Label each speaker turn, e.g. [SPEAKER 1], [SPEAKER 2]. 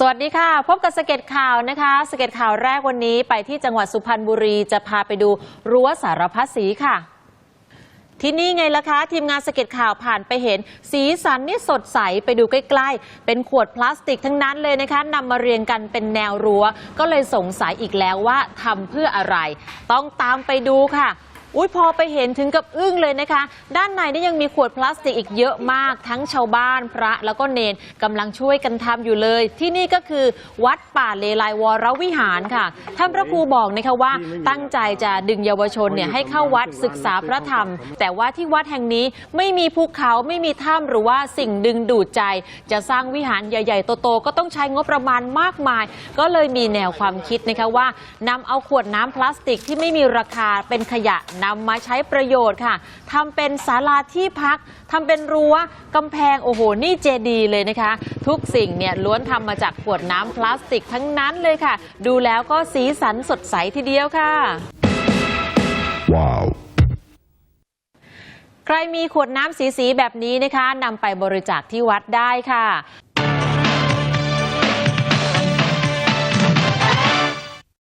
[SPEAKER 1] สวัสดีค่ะ พบกับสเก็ตข่าวนะคะ สเก็ตข่าวแรกวันนี้ไปที่จังหวัดสุพรรณบุรีจะพาไปดูรั้วสารพัดสีค่ะ ที่นี่ไงล่ะคะ ทีมงานสเก็ตข่าวผ่านไปเห็น สีสันนี่สดใสไปดูใกล้ ๆ เป็นขวดพลาสติกทั้งนั้นเลยนะคะนำมาเรียงกันเป็นแนวรั้ว ก็เลยสงสัยอีกแล้วว่าทำเพื่ออะไร ต้องตามไปดูค่ะ อุ้ยพอไปเห็นถึงกับอึ้งเลยนะคะ ด้านในนี่ยังมีขวดพลาสติกอีกเยอะมาก ทั้งชาวบ้านพระแล้วก็เนนกำลังช่วยกันทำอยู่เลย ที่นี่ก็คือวัดป่าเลไลวรวิหารค่ะท่านพระครูบอกนะคะว่าตั้งใจจะดึงเยาวชนเนี่ยให้เข้าวัดศึกษาพระธรรม แต่ว่าที่วัดแห่งนี้ไม่มีภูเขาไม่มีถ้ำหรือว่าสิ่งดึงดูดใจ จะสร้างวิหารใหญ่ ๆ โต ๆ ก็ต้องใช้งบประมาณมากมาย ก็เลยมีแนวความคิดนะคะว่านำเอาขวดน้ำพลาสติกที่ไม่มีราคาเป็นขยะนำมาใช้ประโยชน์ค่ะทำเป็นศาลาที่พักทำเป็นรั้วกำแพงโอ้โหนี่เจดีย์เลยนะคะ ทุกสิ่งเนี่ยล้วนทำมาจากขวดน้ำพลาสติกทั้งนั้นเลยค่ะ ดูแล้วก็สีสันสดใสทีเดียวค่ะ
[SPEAKER 2] Wow.
[SPEAKER 1] ใครมีขวดน้ำสีๆแบบนี้นะคะนำไปบริจาคที่วัดได้ค่ะ